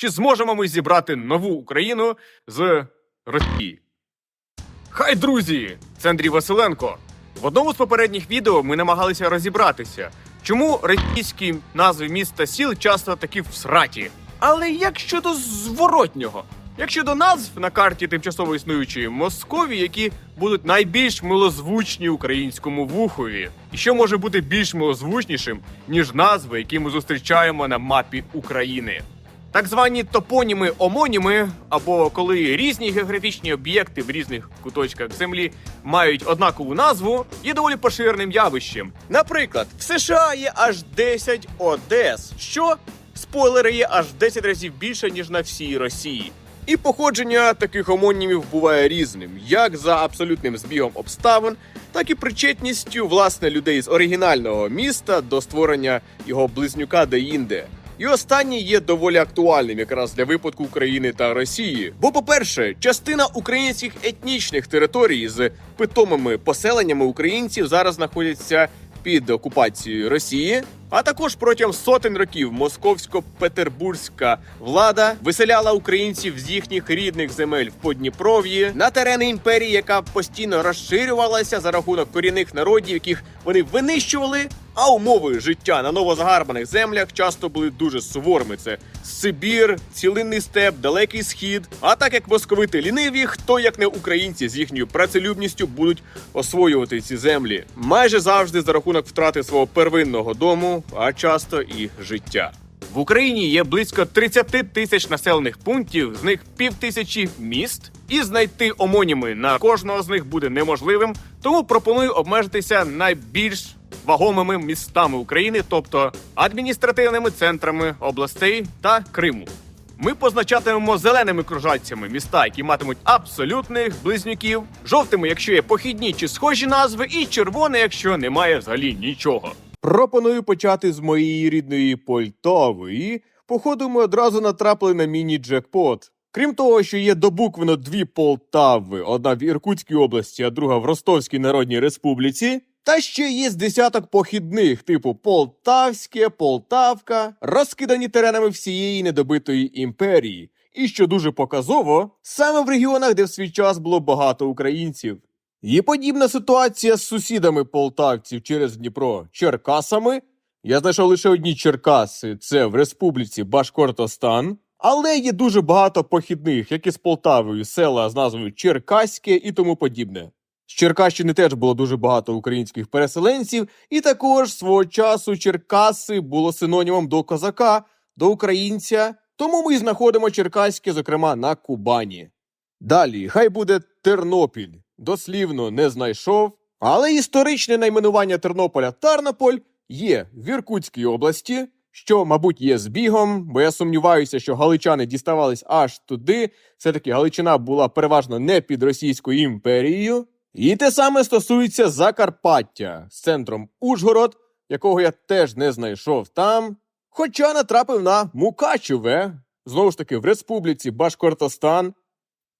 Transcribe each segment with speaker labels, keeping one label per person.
Speaker 1: Чи зможемо ми зібрати нову Україну з Росії? Хай, друзі! Це Андрій Василенко. В одному з попередніх відео ми намагалися розібратися, чому російські назви міст та сіл часто такі всраті. Але як щодо зворотнього? Як щодо назв на карті тимчасово існуючої Московії, які будуть найбільш милозвучні українському вухові, і що може бути більш милозвучнішим, ніж назви, які ми зустрічаємо на мапі України? Так звані топоніми омоніми, або коли різні географічні об'єкти в різних куточках землі мають однакову назву, є доволі поширеним явищем. Наприклад, в США є аж 10 Одес, що спойлери є аж в 10 разів більше, ніж на всій Росії. І походження таких омонімів буває різним, як за абсолютним збігом обставин, так і причетністю власне людей з оригінального міста до створення його близнюка де-інде. І останній є доволі актуальним якраз для випадку України та Росії. Бо, по-перше, частина українських етнічних територій з питомими поселеннями українців зараз знаходяться під окупацією Росії. А також протягом сотень років московсько-петербурзька влада виселяла українців з їхніх рідних земель в Подніпров'ї на терени імперії, яка постійно розширювалася за рахунок корінних народів, яких вони винищували. А умови життя на новозагарбаних землях часто були дуже суворими. Це Сибір, цілинний степ, далекий схід. А так як московити ліниві, хто як не українці з їхньою працелюбністю будуть освоювати ці землі, майже завжди за рахунок втрати свого первинного дому, а часто і життя. В Україні є близько 30 тисяч населених пунктів, з них півтисячі міст, і знайти омоніми на кожного з них буде неможливим. Тому пропоную обмежитися найбільш вагомими містами України, тобто адміністративними центрами областей та Криму. Ми позначатимемо зеленими кружальцями міста, які матимуть абсолютних близнюків, жовтими, якщо є похідні чи схожі назви, і червоне, якщо немає взагалі нічого. Пропоную почати з моєї рідної Польтави. Походу, ми одразу натрапили на міні-джекпот. Крім того, що є добуквено дві Полтави, одна в Іркутській області, а друга в Ростовській Народній Республіці. Та ще є з десяток похідних, типу Полтавське, Полтавка, розкидані теренами всієї недобитої імперії. І що дуже показово, саме в регіонах, де в свій час було багато українців. Є подібна ситуація з сусідами полтавців через Дніпро Черкасами. Я знайшов лише одні Черкаси, це в Республіці Башкортостан. Але є дуже багато похідних, як і з Полтавою, села з назвою Черкаське і тому подібне. З Черкащини теж було дуже багато українських переселенців, і також свого часу Черкаси було синонімом до козака, до українця. Тому ми знаходимо Черкаське, зокрема на Кубані. Далі, хай буде Тернопіль. Дослівно не знайшов, але історичне найменування Тернополя Тарнополь є в Іркутській області, що, мабуть, є збігом, бо я сумніваюся, що галичани діставались аж туди. Все-таки Галичина була переважно не під Російською імперією. І те саме стосується Закарпаття з центром Ужгород, якого я теж не знайшов там. Хоча натрапив на Мукачеве, знову ж таки, в Республіці Башкортостан.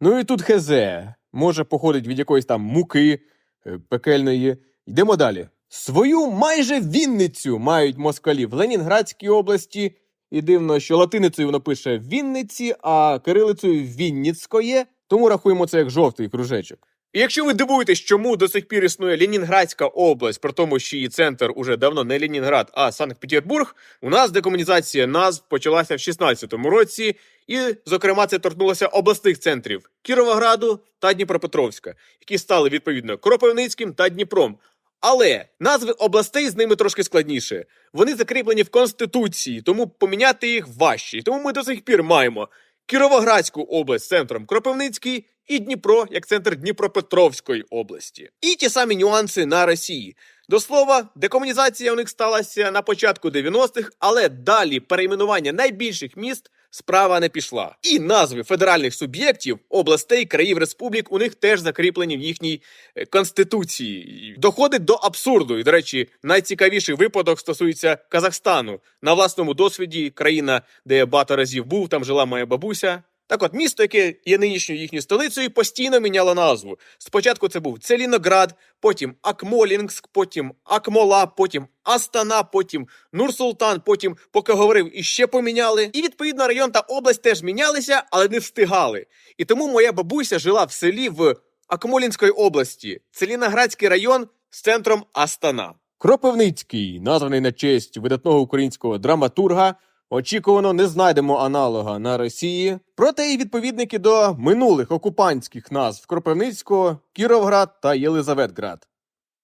Speaker 1: Ну і тут хезе. Може, походить від якоїсь там муки е, пекельної. Йдемо далі. Свою майже Вінницю мають москалі в Ленінградській області. І дивно, що латиницею воно пише Вінниці, а кирилицею Вінницькоє, тому рахуємо це як жовтий кружечок. І якщо ви дивуєтесь, чому до сих пір існує Ленінградська область, при тому, що її центр уже давно не Ленінград, а Санкт-Петербург, у нас декомунізація назв почалася в 16-му році, і, зокрема, це торкнулося обласних центрів Кіровограду та Дніпропетровська, які стали відповідно Кропивницьким та Дніпром. Але назви областей з ними трошки складніше. Вони закріплені в конституції, тому поміняти їх важче. Тому ми до сих пір маємо Кіровоградську область центром Кропивницький і Дніпро як центр Дніпропетровської області. І ті самі нюанси на Росії. До слова, декомунізація у них сталася на початку 90-х, але далі перейменування найбільших міст справа не пішла. І назви федеральних суб'єктів, областей, країв республік у них теж закріплені в їхній е, конституції. Доходить до абсурду. І, до речі, найцікавіший випадок стосується Казахстану. На власному досвіді країна, де я багато разів був, там жила моя бабуся. Так от, місто, яке є нинішньою їхньою столицею, постійно міняло назву. Спочатку це був Целіноград, потім Акмолінгськ, потім Акмола, потім Астана, потім Нур-Султан, потім, поки говорив, іще поміняли. І відповідно район та область теж мінялися, але не встигали. І тому моя бабуся жила в селі в Акмолінської області, Целіноградський район з центром Астана. Кропивницький, названий на честь видатного українського драматурга, очікувано не знайдемо аналога на Росії. Проте і відповідники до минулих окупантських назв Кропивницького, Кіровград та Єлизаветград.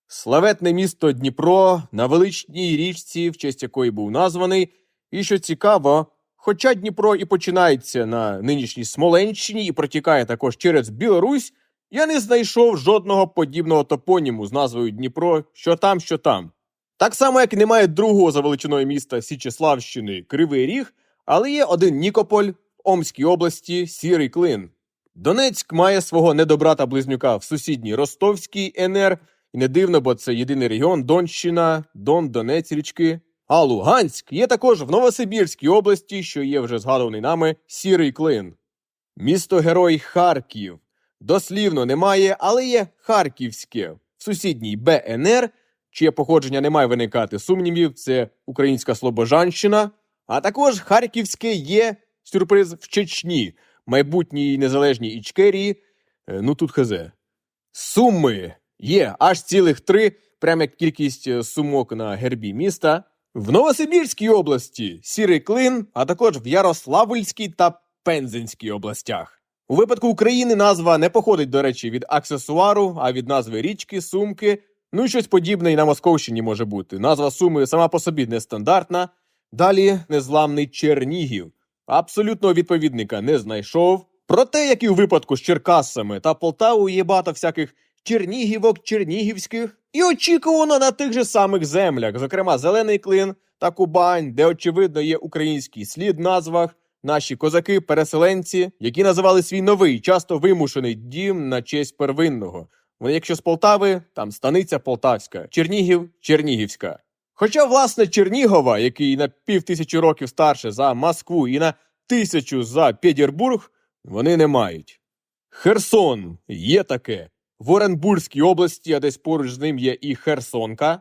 Speaker 1: Славетне місто Дніпро на величній річці, в честь якої був названий. І що цікаво, хоча Дніпро і починається на нинішній Смоленщині і протікає також через Білорусь, я не знайшов жодного подібного топоніму з назвою Дніпро, що там, що там. Так само, як немає другого за величиною міста Січеславщини Кривий Ріг, але є один Нікополь в Омській області Сірий Клин. Донецьк має свого недобрата близнюка в сусідній Ростовській НР, і не дивно, бо це єдиний регіон Донщина, Дон, Донець річки. А Луганськ є також в Новосибірській області, що є вже згадуваний нами Сірий Клин. Місто Герой Харків. Дослівно немає, але є Харківське в сусідній БНР, чиє походження не має виникати сумнівів, це українська Слобожанщина. А також Харківське є сюрприз в Чечні, майбутній незалежній Ічкерії. Е, Ну тут хз. Суми є аж цілих три, прямо як кількість е, сумок на гербі міста. В Новосибірській області Сірий Клин, а також в Ярославльській та Пензенській областях. У випадку України назва не походить, до речі, від аксесуару, а від назви річки, сумки. Ну щось подібне і на Московщині може бути. Назва суми сама по собі нестандартна. Далі незламний Чернігів. Абсолютного відповідника не знайшов. Проте, як і у випадку з Черкасами та Полтавою, є багато всяких Чернігівок, Чернігівських, і очікувано на тих же самих землях, зокрема Зелений Клин та Кубань, де очевидно є український слід в назвах. Наші козаки-переселенці, які називали свій новий, часто вимушений дім на честь первинного. Якщо з Полтави, там станиця Полтавська, Чернігів Чернігівська. Хоча, власне, Чернігова, який на півтисячі років старше за Москву і на тисячу за Петербург, вони не мають. Херсон є таке. В Оренбурзькій області, а десь поруч з ним є і Херсонка.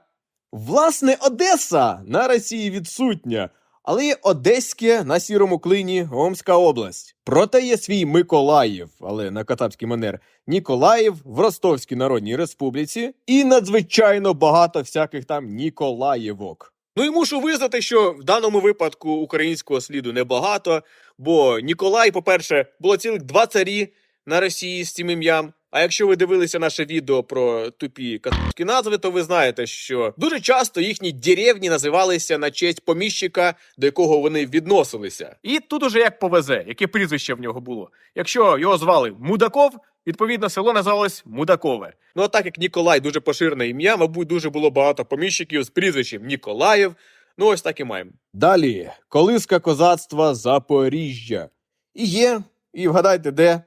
Speaker 1: Власне, Одеса на Росії відсутня, але є Одеське на сірому клині Омська область. Проте є свій Миколаїв, але на катапський манер Ніколаїв в Ростовській Народній Республіці і надзвичайно багато всяких там Ніколаєвок. Ну і мушу визнати, що в даному випадку українського сліду небагато, бо Ніколай, по-перше, було цілих два царі на Росії з цим ім'ям. А якщо ви дивилися наше відео про тупі католицькі назви, то ви знаєте, що дуже часто їхні деревні називалися на честь поміщика, до якого вони відносилися. І тут уже як повезе, яке прізвище в нього було. Якщо його звали Мудаков, відповідно село називалось Мудакове. Ну а так як Ніколай дуже поширене ім'я, мабуть, дуже було багато поміщиків з прізвищем Ніколаєв. Ну ось так і маємо. Далі колиска козацтва Запоріжжя. І є, і вгадайте, де?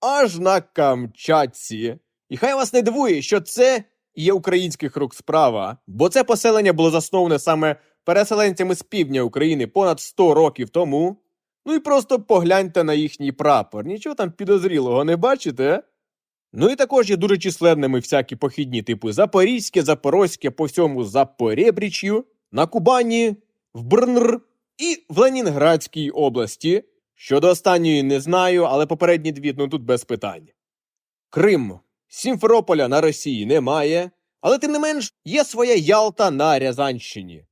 Speaker 1: Аж на Камчатці. І хай вас не дивує, що це є українських рук справа, бо це поселення було засноване саме переселенцями з півдня України понад 100 років тому. Ну і просто погляньте на їхній прапор. Нічого там підозрілого не бачите? Ну і також є дуже численними всякі похідні типу Запорізьке, Запорозьке, по всьому Запорєбріч'ю, на Кубані, в Брнр і в Ленінградській області. Щодо останньої не знаю, але попередні дві ну тут без питань. Крим. Сімферополя на Росії немає, але тим не менш є своя Ялта на Рязанщині.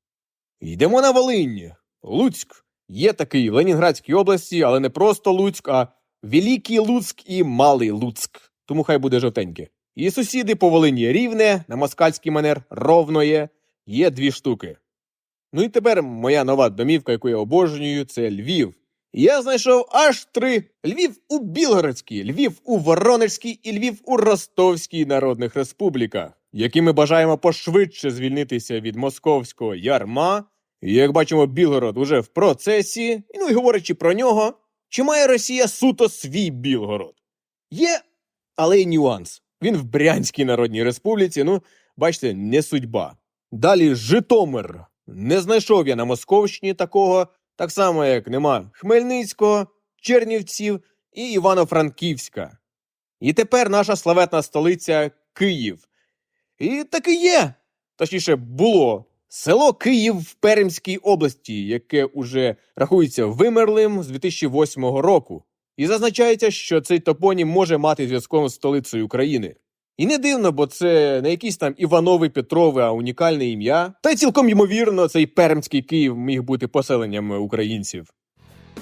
Speaker 1: Йдемо на Волинь. Луцьк. Є такий в Ленінградській області, але не просто Луцьк, а Великий Луцьк і Малий Луцьк. Тому хай буде жовтеньке. І сусіди по Волині рівне, на москальський манер ровноє, є дві штуки. Ну і тепер моя нова домівка, яку я обожнюю, це Львів. Я знайшов аж три: Львів у Білгородській, Львів у Воронежській і Львів у Ростовській народних республіках, які ми бажаємо пошвидше звільнитися від московського ярма. І, як бачимо, Білгород уже в процесі, ну і говорячи про нього, чи має Росія суто свій Білгород? Є, але й нюанс. Він в Брянській Народній Республіці, ну, бачите, не судьба. Далі Житомир. Не знайшов я на Московщині такого, так само, як нема Хмельницького, Чернівців і Івано-Франківська. І тепер наша славетна столиця Київ. І так і є. Точніше, було село Київ в Пермській області, яке уже рахується вимерлим з 2008 року. І зазначається, що цей топонім може мати зв'язком з столицею України. І не дивно, бо це не якісь там Іванови Петрови, а унікальне ім'я. Та й цілком ймовірно, цей пермський Київ міг бути поселенням українців.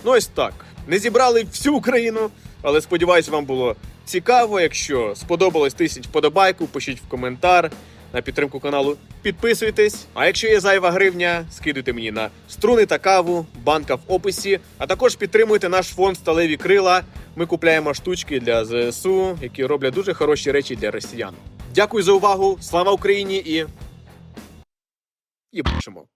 Speaker 1: Ну ось так. Не зібрали всю Україну, але сподіваюсь, вам було цікаво. Якщо сподобалось, тисніть вподобайку, пишіть в коментар на підтримку каналу. Підписуйтесь. А якщо є зайва гривня, скидуйте мені на струни та каву, банка в описі. А також підтримуйте наш фонд Сталеві крила. Ми купляємо штучки для ЗСУ, які роблять дуже хороші речі для росіян. Дякую за увагу. Слава Україні і. І бачимо.